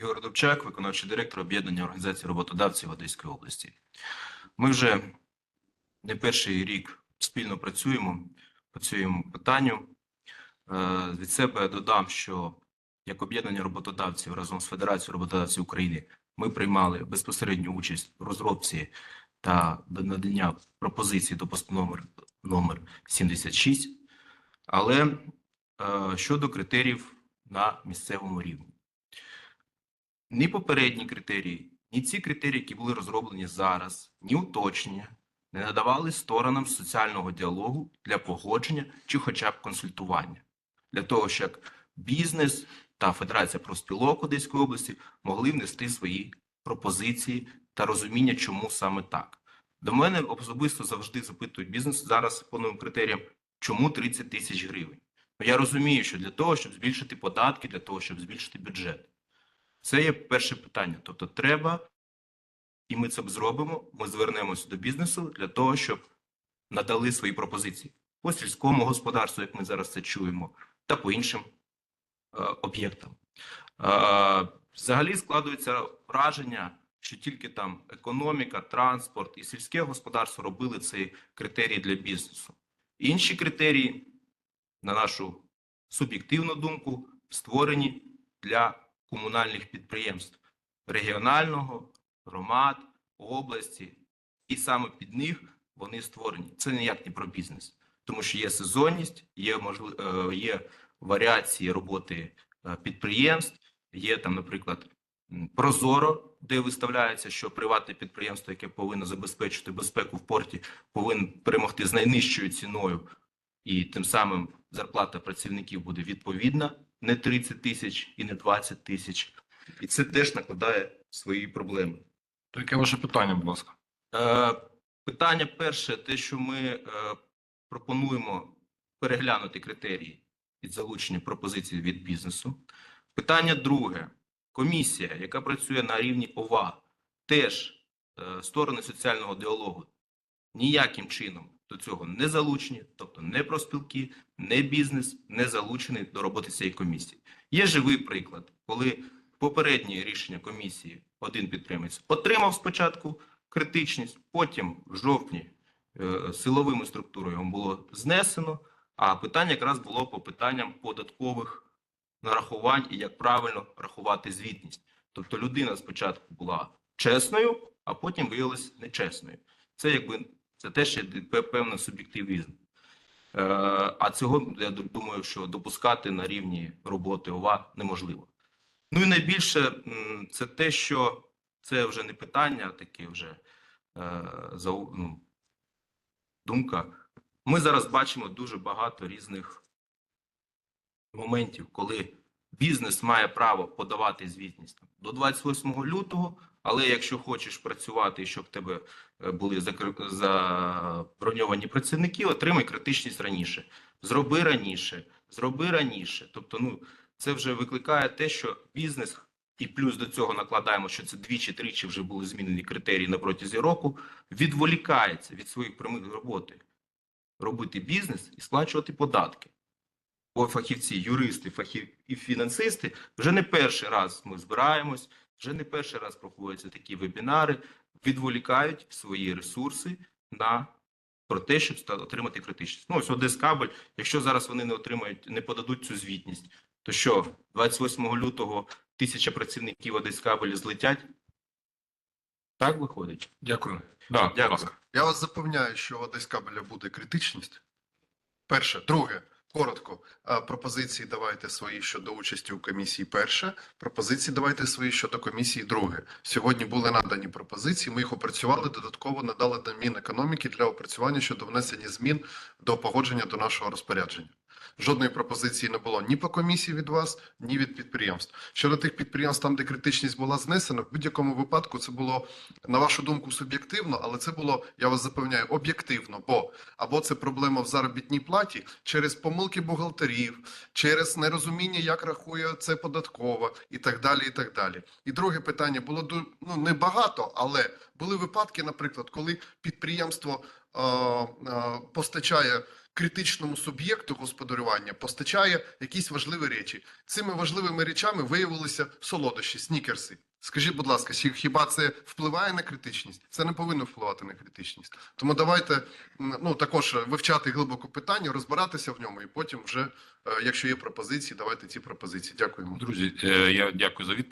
Ігор Добчак, виконавчий директор об'єднання організації роботодавців Одеської області. Ми вже не перший рік спільно працюємо по цьому питанню. Е, Від себе додам, що як об'єднання роботодавців разом з Федерацією роботодавців України ми приймали безпосередню участь в розробці та надання пропозицій до постанови номер 76, але е, щодо критеріїв на місцевому рівні. Ні попередні критерії, ні ці критерії, які були розроблені зараз, ні уточнення не надавали сторонам соціального діалогу для погодження чи хоча б консультування, для того, щоб бізнес та Федерація профспілок Одеської області могли внести свої пропозиції та розуміння, чому саме так. До мене особисто завжди запитують бізнес зараз по новим критеріям, чому 30 тисяч гривень. Ну, я розумію, що для того, щоб збільшити податки, для того, щоб збільшити бюджет. Це є перше питання. Тобто, треба, і ми це зробимо. Ми звернемося до бізнесу для того, щоб надали свої пропозиції по сільському господарству, як ми зараз це чуємо, та по іншим е, об'єктам. Е, взагалі складується враження, що тільки там економіка, транспорт і сільське господарство робили ці критерії для бізнесу. Інші критерії, на нашу суб'єктивну думку, створені для комунальних підприємств регіонального, громад, області, і саме під них вони створені. Це ніяк не про бізнес, тому що є сезонність, є можлив... е, є варіації роботи е, підприємств, є там, наприклад, Прозоро, де виставляється, що приватне підприємство, яке повинно забезпечити безпеку в порті, повинен перемогти з найнижчою ціною, і тим самим зарплата працівників буде відповідна, не 30 тисяч і не 20 тисяч. І це теж накладає свої проблеми. Яке ваше питання, будь ласка? Е, питання перше, те, що ми е, пропонуємо переглянути критерії під залучення пропозицій від бізнесу. Питання друге. Комісія, яка працює на рівні ОВА, теж е, сторони соціального діалогу ніяким чином до цього не залучені, тобто не профспілки, не бізнес не залучений до роботи цієї комісії. Є живий приклад, коли попереднє рішення комісії один підприємець отримав спочатку критичність, потім в жовтні е, силовими структурами було знесено. А питання якраз було по питанням податкових нарахувань і як правильно рахувати звітність. Тобто людина спочатку була чесною, а потім виявилася нечесною. Це якби це теж певний суб'єктивізм. Е, а цього я думаю, що допускати на рівні роботи ОВА неможливо. Ну і найбільше це те, що це вже не питання, а таке вже е, ну, думка. Ми зараз бачимо дуже багато різних моментів, коли бізнес має право подавати звітність до 28 лютого, але якщо хочеш працювати, щоб тебе е, були заброньовані працівники, отримай критичність раніше. Зроби раніше, зроби раніше. Тобто, ну це вже викликає те, що бізнес, і плюс до цього накладаємо, що це двічі-тричі вже були змінені критерії на протязі року, відволікається від своїх прямих роботи робити бізнес і сплачувати податки. Бо фахівці, юристи, фахів і фінансисти вже не перший раз ми збираємось, вже не перший раз проходяться такі вебінари, відволікають свої ресурси на про те, щоб отримати критичність. Ну, ось Одескабель, якщо зараз вони не отримають, не подадуть цю звітність, то що 28 лютого тисяча працівників Одескабелі злетять? Так виходить? Дякую. Да, Дякую. Я вас запевняю, що у Одесь кабеля буде критичність. Перше, друге, коротко. Пропозиції давайте свої щодо участі у комісії. Перше, пропозиції давайте свої щодо комісії. Друге. Сьогодні були надані пропозиції. Ми їх опрацювали. Додатково надали до Мінекономіки для опрацювання щодо внесення змін до погодження до нашого розпорядження. Жодної пропозиції не було ні по комісії від вас, ні від підприємств. Щодо тих підприємств, там де критичність була знесена, в будь-якому випадку це було на вашу думку суб'єктивно, але це було, я вас запевняю, об'єктивно. Бо або це проблема в заробітній платі через помилки бухгалтерів, через нерозуміння, як рахує це податкова, і так далі. І так далі. І друге питання було ну, не багато, але були випадки, наприклад, коли підприємство е, е, постачає критичному суб'єкту господарювання постачає якісь важливі речі. Цими важливими речами виявилися солодощі, снікерси. Скажіть, будь ласка, хіба це впливає на критичність? Це не повинно впливати на критичність. Тому давайте ну також вивчати глибоко питання, розбиратися в ньому, і потім вже, е, якщо є пропозиції, давайте ці пропозиції. Дякуємо. Друзі, е, я дякую за відповідь.